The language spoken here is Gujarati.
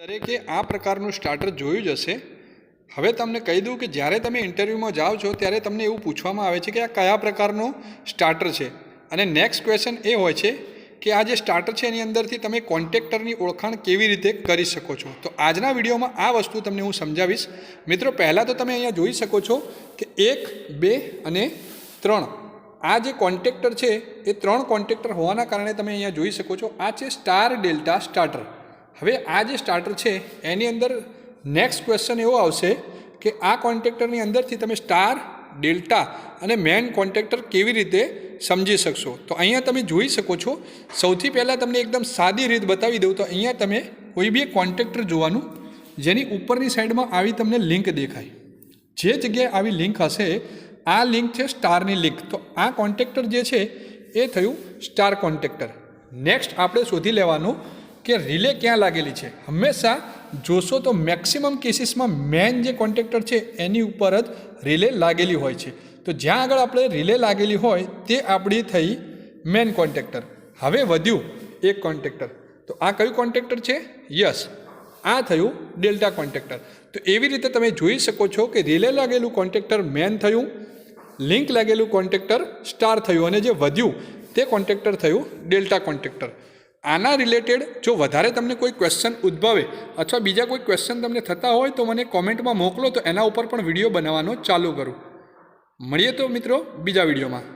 દરેકે આ પ્રકારનું સ્ટાર્ટર જોયું જ હશે. હવે તમને કહી દઉં કે જ્યારે તમે ઇન્ટરવ્યૂમાં જાઓ છો, ત્યારે તમને એવું પૂછવામાં આવે છે કે આ કયા પ્રકારનું સ્ટાર્ટર છે. અને નેક્સ્ટ ક્વેશ્ચન એ હોય છે કે આ જે સ્ટાર્ટર છે એની અંદરથી તમે કોન્ટેક્ટરની ઓળખાણ કેવી રીતે કરી શકો છો. તો આજના વિડીયોમાં આ વસ્તુ તમને હું સમજાવીશ. મિત્રો, પહેલાં તો તમે અહીંયા જોઈ શકો છો કે એક, બે અને ત્રણ. આ જે કોન્ટેક્ટર છે, એ ત્રણ કોન્ટેક્ટર હોવાના કારણે તમે અહીંયા જોઈ શકો છો, આ છે સ્ટાર ડેલ્ટા સ્ટાર્ટર હવે આ જે સ્ટાર્ટર છે, એની અંદર નેક્સ્ટ ક્વેશ્ચન એવો આવશે કે આ કોન્ટેક્ટરની અંદરથી તમે સ્ટાર ડેલ્ટા અને મેન કોન્ટેક્ટર કેવી રીતે સમજી શકશો? તો અહીંયા તમે જોઈ શકો છો, સૌથી પહેલાં તમને એકદમ સાદી રીત બતાવી દઉં, તો અહીંયા તમે કોઈ બી એક કોન્ટેક્ટર જોવાનું, જેની ઉપરની સાઈડમાં આવી તમને લિંક દેખાય. જે જગ્યાએ આવી લિંક હશે, આ લિંક છે સ્ટારની લિંક તો આ કોન્ટેક્ટર જે છે, એ થયું સ્ટાર કોન્ટેક્ટર નેક્સ્ટ આપણે શોધી લેવાનું કે રિલે ક્યાં લાગેલી છે? હંમેશા જોશો તો મેક્સિમમ કેસીસમાં મેન જે કોન્ટેક્ટર છે, એની ઉપર જ રિલે લાગેલી હોય છે. તો જ્યાં આગળ આપણે રિલે લાગેલી હોય, તે આપણી થઈ મેન કોન્ટેક્ટર હવે વધ્યું એક કોન્ટેક્ટર તો આ કયું કોન્ટેક્ટર છે? યસ, આ થયું ડેલ્ટા કોન્ટેક્ટર તો એવી રીતે તમે જોઈ શકો છો કે રિલે લાગેલું કોન્ટેક્ટર મેન થયું લિંક લાગેલું કોન્ટેક્ટર સ્ટાર થયું અને જે વધ્યું, તે કોન્ટેક્ટર થયું ડેલ્ટા કોન્ટેક્ટર આના રિલેટેડ જો વધારે તમને કોઈ ક્વેશ્ચન ઉદ્ભવે અથવા બીજા કોઈ ક્વેશ્ચન તમને થતા હોય તો મને કોમેન્ટમાં મોકલો તો એના ઉપર પણ વીડિયો બનાવવાનો ચાલુ કરું. મળીએ તો મિત્રો બીજા વિડીયોમાં.